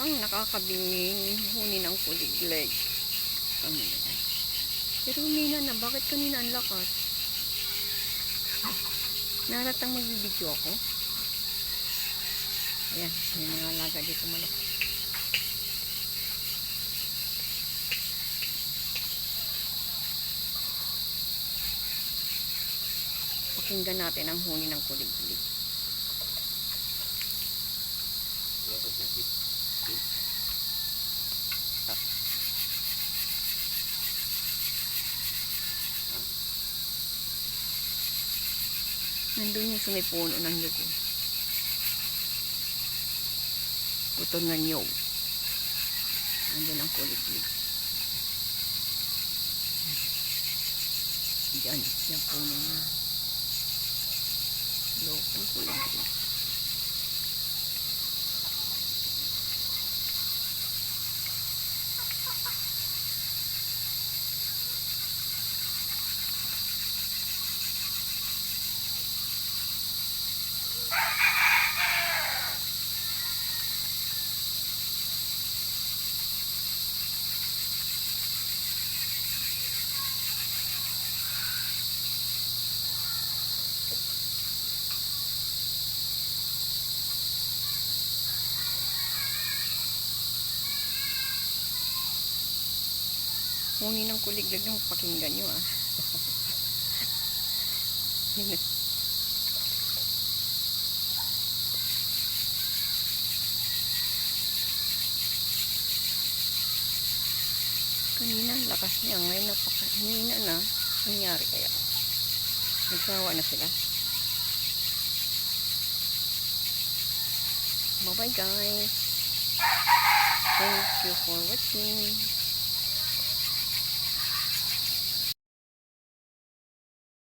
Ang nakakabinging huni ng kuliglig. Yan? Pero humina na. Bakit kanina ang lakas? Naratang magbibidyo ako. Ayan. May mga alaga dito malaki. Pakinggan natin ang huni ng kuliglig. Nandun yung sa may puno ng yugo. Putol ng nyog. Nandun ang kuliglig. Diyan, yung puno na. Loob ng kuliglig. Huni ng kuliglig yung pakinggan nyo ah. Kanina ang lakas niya. Ngayon napakahina na. Ang nangyari kaya? Nagsawa na sila. Bye bye guys. Thank you for watching.